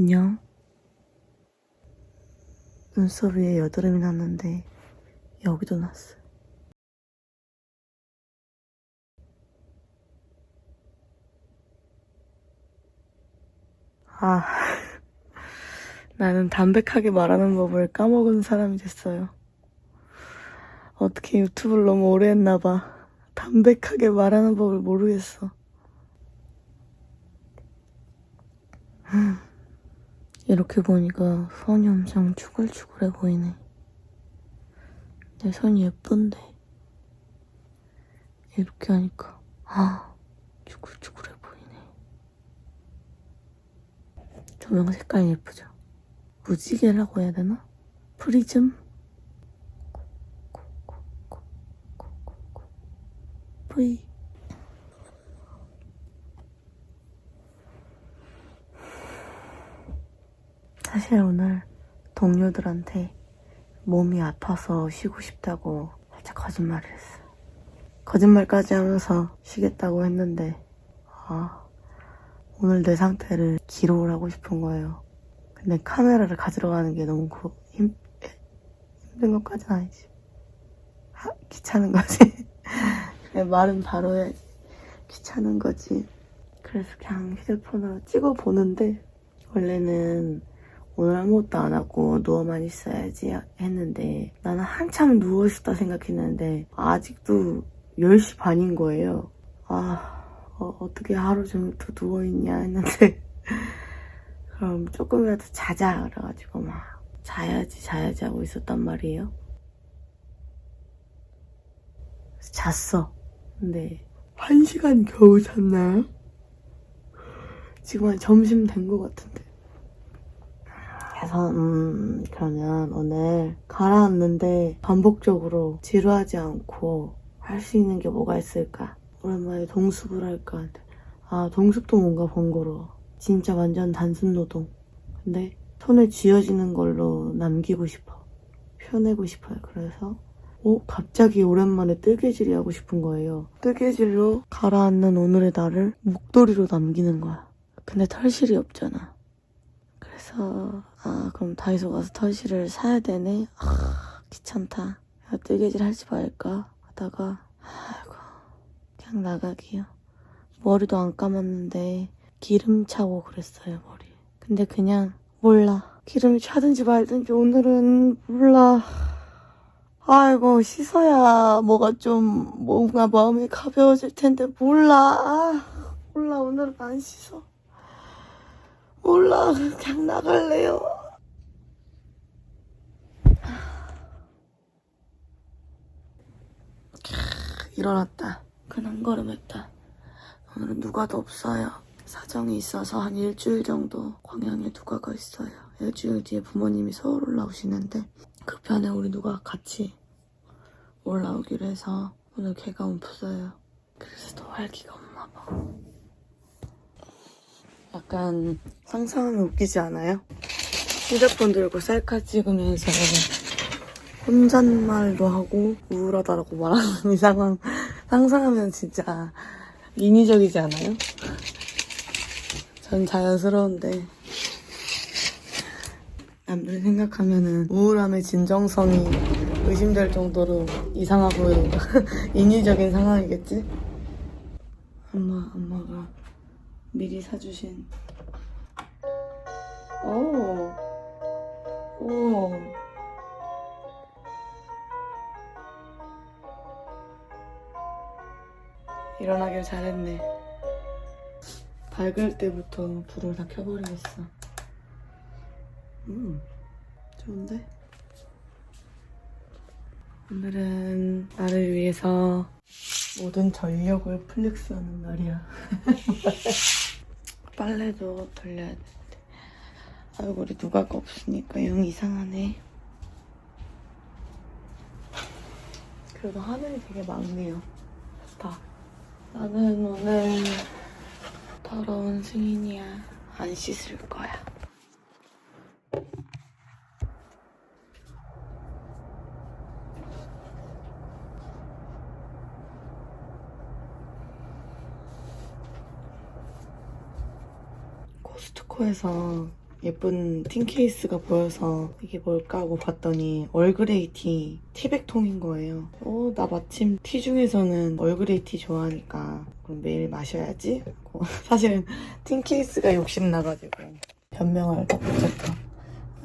안녕. 눈썹 위에 여드름이 났는데 여기도 났어. 아, 나는 담백하게 말하는 법을 까먹은 사람이 됐어요. 어떻게 유튜브를 너무 오래 했나봐. 담백하게 말하는 법을 모르겠어. 이렇게 보니까 손이 엄청 추글추글해 보이네. 내 손이 예쁜데. 이렇게 하니까, 아, 추글추글해 보이네. 조명 색깔 예쁘죠? 무지개라고 해야 되나? 프리즘? 뿌이. 사실 오늘 동료들한테 몸이 아파서 쉬고 싶다고 살짝 거짓말을 했어. 거짓말까지 하면서 쉬겠다고 했는데, 아, 오늘 내 상태를 기록을 하고 싶은 거예요. 근데 카메라를 가지러 가는 게 너무 고, 힘, 힘든 것까지는 아니지. 하, 귀찮은 거지. 그냥 말은 바로 해야지. 귀찮은 거지. 그래서 그냥 휴대폰으로 찍어 보는데, 원래는 오늘 아무것도 안 하고 누워만 있어야지 했는데 나는 한참 누워있었다 생각했는데 아직도 10시 반인 거예요. 아 어, 떻게 하루 종일 또 누워있냐 했는데 그럼 조금이라도 자자 그래가지고 막 자야지 자야지 하고 있었단 말이에요. 잤어. 근데 한 시간 겨우 잤나요? 지금 한 점심 된 것 같은데. 그래서 음 그러면 오늘 가라앉는데 반복적으로 지루하지 않고 할 수 있는 게 뭐가 있을까? 오랜만에 동습을 할까? 아 동습도 뭔가 번거로워. 진짜 완전 단순 노동. 근데 손에 쥐어지는 걸로 남기고 싶어. 펴내고 싶어요. 그래서 어 갑자기 오랜만에 뜨개질이 하고 싶은 거예요. 뜨개질로 가라앉는 오늘의 나를 목도리로 남기는 거야. 근데 털실이 없잖아. 그래서 아 그럼 다이소 가서 털실을 사야 되네? 아 귀찮다. 야, 뜨개질 할지 말까? 하다가 아이고 그냥 나가기요. 머리도 안 감았는데 기름 차고 그랬어요 머리. 근데 그냥 몰라. 기름이 차든지 말든지 오늘은 몰라. 아이고 씻어야 뭐가 좀 뭔가 마음이 가벼워질 텐데 몰라. 아, 몰라. 오늘은 안 씻어 몰라 그냥 나갈래요. 일어났다. 그냥 걸음 했다. 오늘은 누가도 없어요? 사정이 있어서 한 일주일 정도 광양에 누가가 있어요? 일주일 뒤에 부모님이 서울 올라오시는데 그 편에 우리 누가 같이 올라오기로 해서 오늘 걔가 없어요. 그래서 더 활기가 없나 봐 약간 상상하면 웃기지 않아요? 휴대폰 들고 셀카 찍으면서 혼잣말도 하고 우울하다라고 말하는 이 상황 상상하면 진짜 인위적이지 않아요? 전 자연스러운데 남들 생각하면은 우울함의 진정성이 의심될 정도로 이상하고 인위적인 상황이겠지? 엄마, 엄마가 미리 사주신 오, 오. 일어나길 잘했네. 밝을 때부터 불을 다 켜버리겠어. 음, 좋은데? 오늘은 나를 위해서 모든 전력을 플렉스하는 날이야. 빨래도 돌려야 되는데. 아이고, 우리 누가가 없으니까 영 이상하네. 그래도 하늘이 되게 많네요. 좋다. 나는 오늘 더러운 승인이야. 안 씻을 거야. 코스트코에서 예쁜 틴 케이스가 보여서 이게 뭘까 하고 봤더니 얼그레이 티 티백통인 거예요. 어, 나 마침 티 중에서는 얼그레이 티 좋아하니까 그럼 매일 마셔야지. 사실은 틴 케이스가 욕심나가지고 변명을 다 못했다.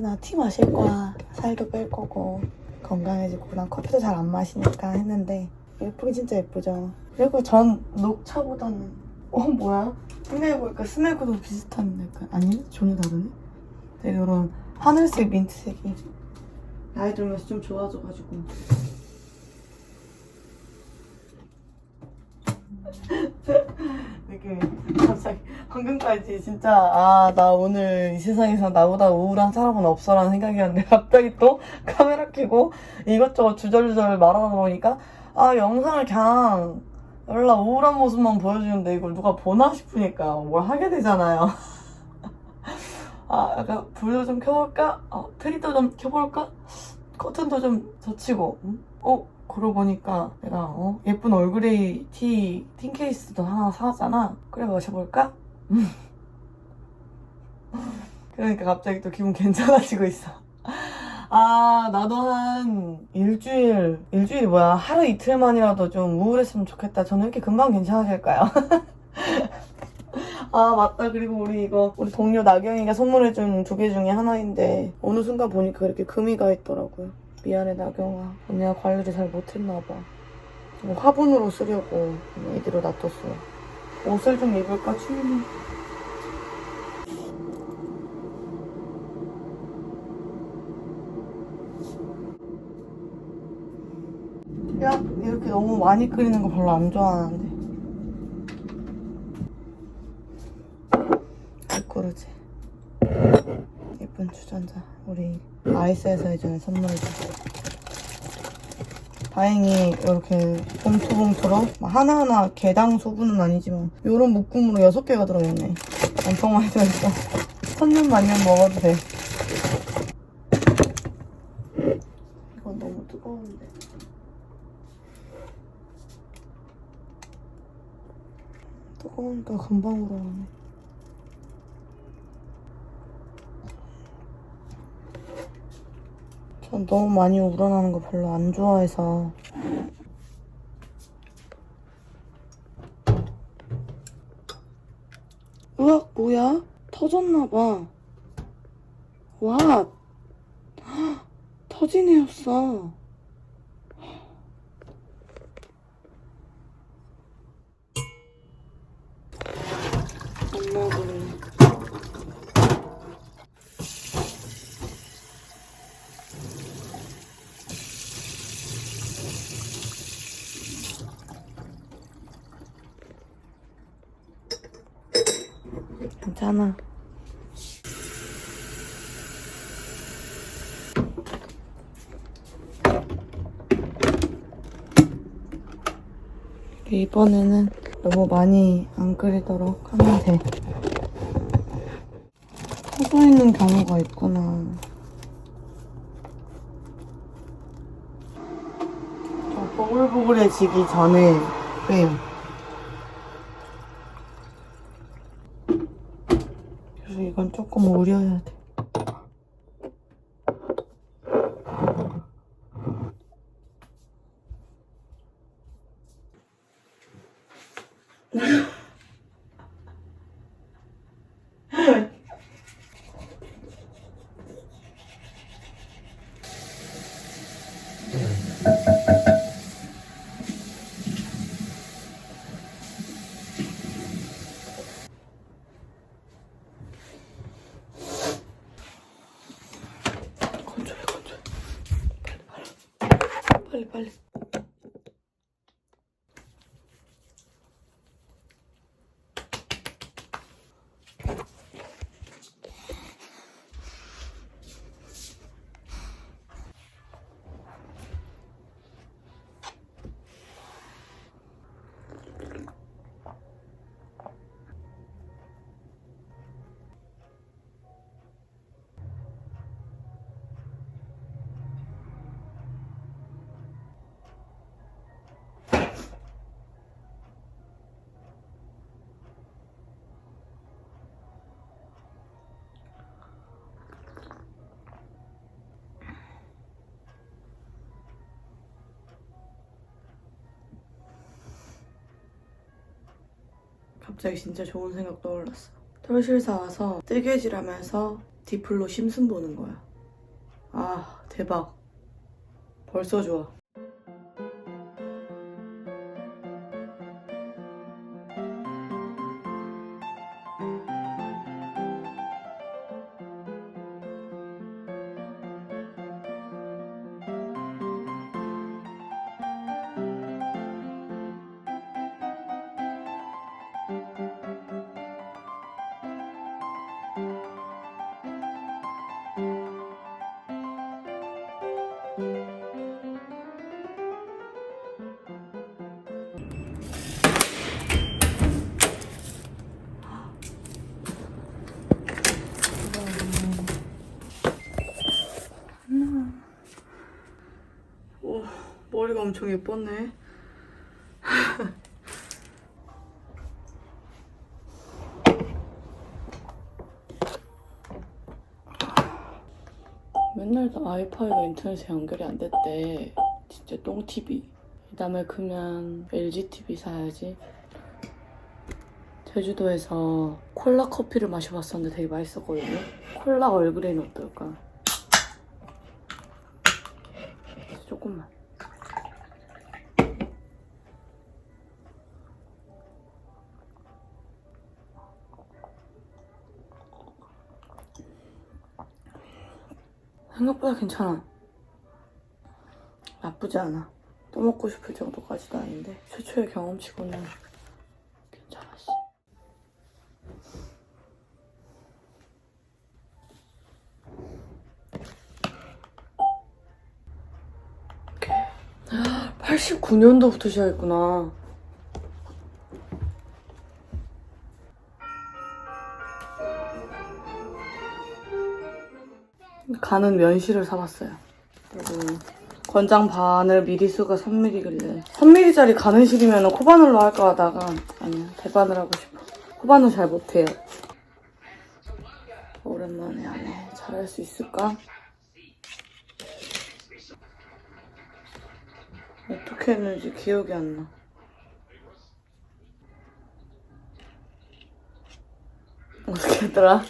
나 티 마실 거야. 살도 뺄 거고 건강해지고 난 커피도 잘 안 마시니까 했는데 예쁘긴 진짜 예쁘죠. 그리고 전 녹차보다는 어 뭐야? 생각해 보니까 스네그도 비슷한 약간 아니 전혀 다르네. 되게 이런 하늘색 민트색이 나이 들면서 좀 좋아져가지고 이렇게 갑자기 방금까지 진짜 아 나 오늘 이 세상에서 나보다 우울한 사람은 없어라는 생각이었는데 갑자기 또 카메라 켜고 이것저것 주절주절 말하다 보니까 아 영상을 그냥 원래 우울한 모습만 보여주는데 이걸 누가 보나 싶으니까 뭘 하게 되잖아요. 아, 약간 불도 좀 켜볼까? 어, 트리도 좀 켜볼까? 커튼도 좀 젖히고, 응? 어? 그러고 보니까 내가 어? 예쁜 얼그레이 티, 틴 케이스도 하나 사왔잖아. 그래 마셔볼까? 음. 그러니까 갑자기 또 기분 괜찮아지고 있어. 아, 나도 한 일주일, 일주일이 뭐야, 하루 이틀만이라도 좀 우울했으면 좋겠다. 저는 이렇게 금방 괜찮아질까요? 아, 맞다. 그리고 우리 이거, 우리 동료 나경이가 선물해준 두 개 중에 하나인데, 어느 순간 보니까 이렇게 금이 가 있더라고요. 미안해, 나경아. 언니가 관리를 잘 못했나봐. 화분으로 쓰려고 이대로 놔뒀어요. 옷을 좀 입을까, 추우면. 야, 이렇게 너무 많이 끓이는 거 별로 안 좋아하는데. 그러지. 예쁜 주전자. 우리 아이스에서 예전에 선물해줬어. 다행히 이렇게 봉투봉투로 막 하나하나 개당 소분은 아니지만 이런 묶음으로 6개가 들어있네. 엄청 많이 들어있어. 천년 만년 먹어도 돼. 이건 너무 뜨거운데. 뜨거우니까 금방 우러나네. 전 너무 많이 우러나는 거 별로 안 좋아해서. 으악, 뭐야? 터졌나봐. 와, 터진 애였어. 괜찮아. 이번에는 너무 많이 안 끓이도록 하면 돼. 터져 있는 경우가 있구나. 좀 보글보글해지기 전에 빼요. 그래서 이건 조금 우려야 돼. 갑자기 진짜 좋은 생각 떠올랐어. 털실 사 와서 뜨개질 하면서 디플로 심슨 보는 거야. 아 대박. 벌써 좋아. 오, 머리가 엄청 예뻤네. 맨날 다 와이파이가 인터넷에 연결이 안 됐대. 진짜 똥TV. 이 다음에 그러면 LGTV 사야지. 제주도에서 콜라 커피를 마셔봤었는데 되게 맛있었거든요. 콜라 얼그레이는 어떨까? 조금만. 생각보다 괜찮아. 나쁘지 않아. 또 먹고 싶을 정도까지도 아닌데 최초의 경험치고는 괜찮았어. 오케이. 89년도부터 시작했구나. 간은 면실을 사봤어요. 그리고 권장 반을 미리수가 3mm길래 3mm짜리 가는 실이면 코바늘로 할까 하다가 아니야 대바늘 하고 싶어. 코바늘 잘 못해요. 오랜만에 안해 잘할 수 있을까? 어떻게 했는지 기억이 안 나. 어떻게 했더라?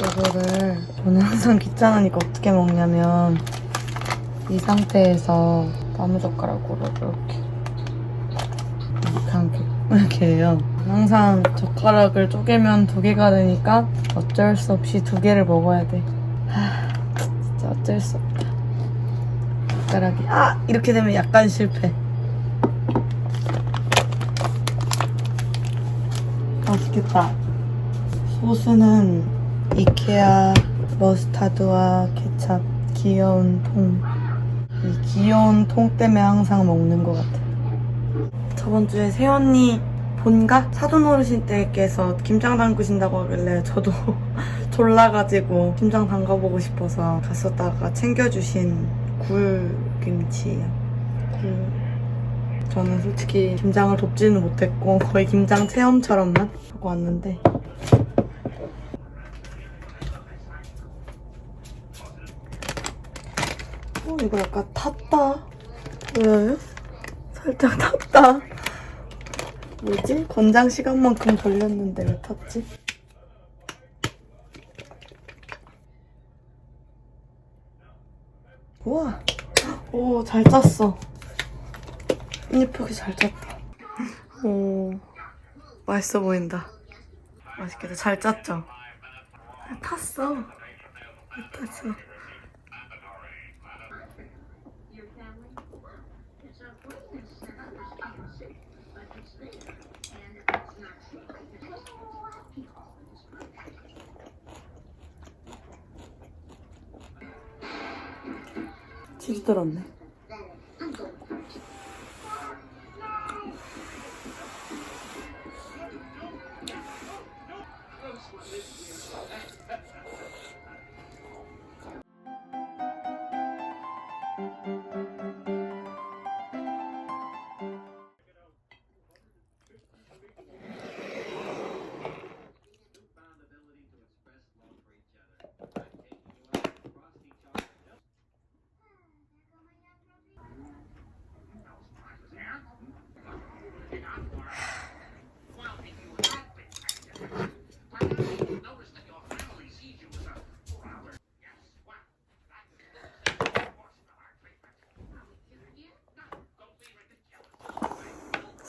이거를 저는 항상 귀찮으니까 어떻게 먹냐면 이 상태에서 나무젓가락으로 이렇게 이렇게 이렇게 해요. 항상 젓가락을 쪼개면 두 개가 되니까 어쩔 수 없이 두 개를 먹어야 돼. 하, 진짜 어쩔 수 없다. 젓가락이 아 이렇게 되면 약간 실패. 맛있겠다. 소스는 이케아 머스타드와 케찹 귀여운 통. 이 귀여운 통 때문에 항상 먹는 것 같아. 저번 주에 새언니 본가 사돈 어르신 댁께서 김장 담그신다고 하길래 저도 졸라가지고 김장 담가보고 싶어서 갔었다가 챙겨주신 굴 김치예요. 굴. 저는 솔직히 김장을 돕지는 못했고 거의 김장 체험처럼만 하고 왔는데 어, 이거 약간 탔다. 왜요? 살짝 탔다. 뭐지? 권장 시간만큼 걸렸는데 왜 탔지? 우와. 오, 잘 짰어. 예쁘게 잘 짰다. 오, 맛있어 보인다. 맛있겠다. 잘 짰죠? 아, 탔어. 왜 탔어? 들었네.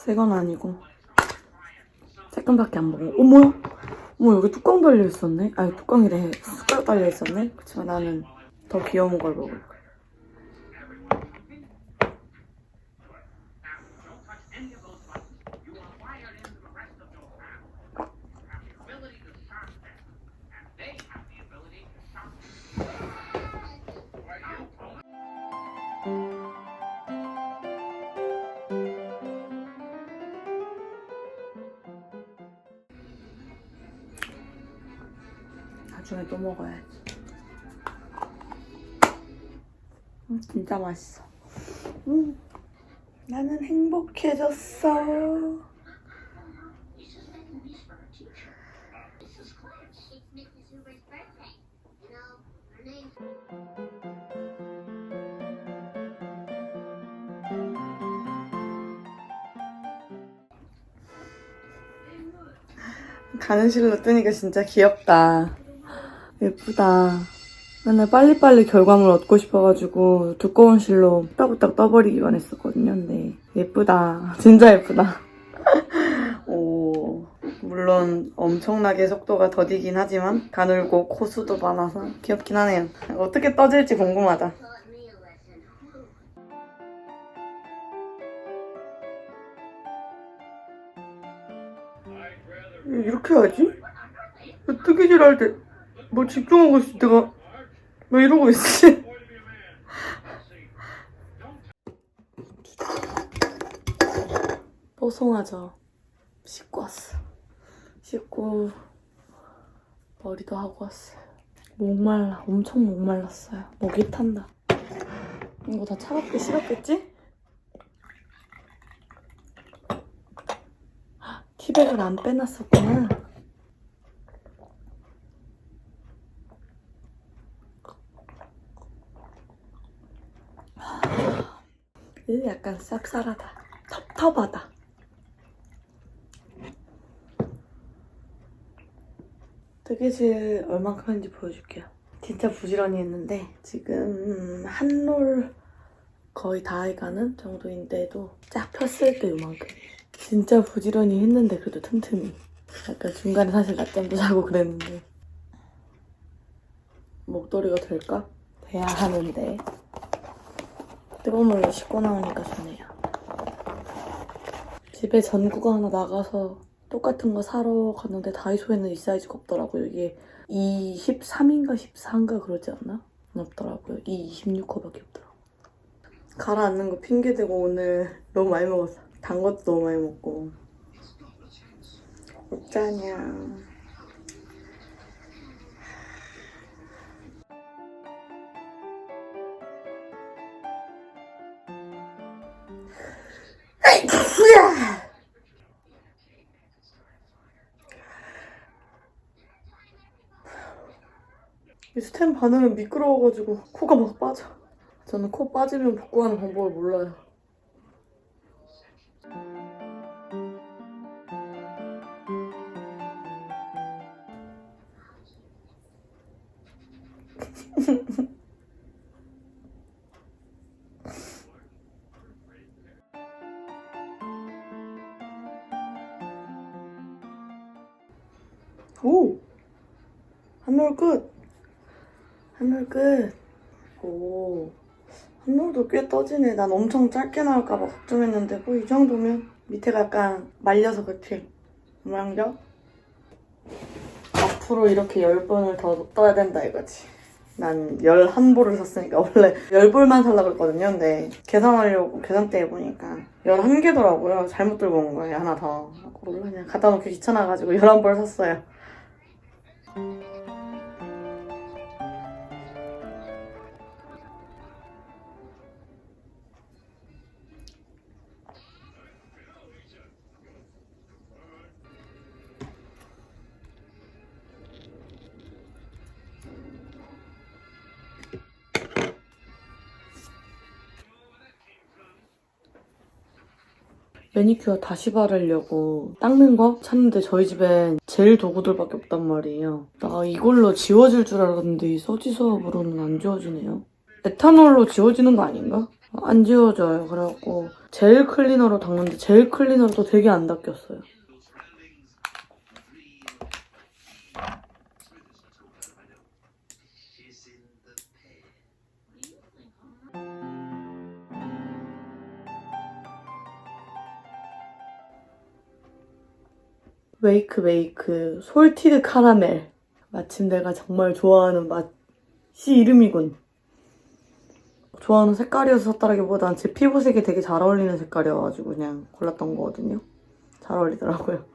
새건 아니고 새끈밖에 안 먹어. 어머, 어머 여기 뚜껑 달려 있었네. 아니 뚜껑이래. 숟가락 달려 있었네. 그렇지만 나는 더 귀여운 걸 먹을 거야. 진짜 맛있어. 음, 나는 행복해졌어. 가는 실로 뜨니까 진짜 귀엽다. 예쁘다. 맨날 빨리빨리 결과물 얻고 싶어가지고 두꺼운 실로 후딱후딱 떠버리기만 했었거든요. 근데 예쁘다. 진짜 예쁘다. 오, 물론 엄청나게 속도가 더디긴 하지만 가늘고 코수도 많아서 귀엽긴 하네요. 어떻게 떠질지 궁금하다. 이렇게 해야지? 뜨기질 할 때 뭐 집중하고 있을 때가 왜 이러고 있지? 뽀송하죠? 씻고 왔어. 씻고 머리도 하고 왔어요. 목말라, 엄청 목말랐어요. 목이 탄다. 이거 다 차갑게 식었겠지? 티백을 안 빼놨었구나. 이게 약간 쌉쌀하다. 텁텁하다. 뜨개질 얼만큼 했는지 보여줄게요. 진짜 부지런히 했는데 지금 한 롤 거의 다 해가는 정도인데도 쫙 폈을 때 요만큼. 진짜 부지런히 했는데 그래도 틈틈이. 약간 중간에 사실 낮잠도 자고 그랬는데 목도리가 될까? 돼야 하는데 뜨거운 물로 씻고 나오니까 좋네요. 집에 전구가 하나 나가서 똑같은 거 사러 갔는데 다이소에는 이 사이즈가 없더라고요. 이게 23인가 14인가 그러지 않나? 없더라고요. 이 26호밖에 없더라고요. 가라앉는 거 핑계대고 오늘 너무 많이 먹었어. 단 것도 너무 많이 먹고. 어쩌냐. 바늘은 미끄러워가지고 코가 막 빠져. 저는 코 빠지면 복구하는 방법을 몰라요. 한올 끝! 오. 한올도 꽤 떠지네. 난 엄청 짧게 나올까봐 걱정했는데, 뭐, 이 정도면 밑에가 약간 말려서 그치? 모양적? 앞으로 이렇게 10번을 더 떠야 된다 이거지. 난 11볼을 샀으니까 원래 10볼만 살라고 했거든요. 근데 계산하려고 계산대 해보니까 11개더라고요. 잘못 들고 온 거예요. 하나 더. 몰라 그냥 갖다 놓기 귀찮아가지고 11볼 샀어요. 매니큐어 다시 바르려고 닦는 거 찾는데 저희 집엔 젤 도구들밖에 없단 말이에요. 나 이걸로 지워질 줄 알았는데 이 서지 수업으로는 안 지워지네요. 에탄올로 지워지는 거 아닌가? 안 지워져요. 그래갖고 젤 클리너로 닦는데 젤 클리너로도 되게 안 닦였어요. 웨이크 메이크 솔티드 카라멜. 마침 내가 정말 좋아하는 맛이 이름이군. 좋아하는 색깔이어서 샀다라기보단 제 피부색에 되게 잘 어울리는 색깔이어가지고 그냥 골랐던 거거든요. 잘 어울리더라고요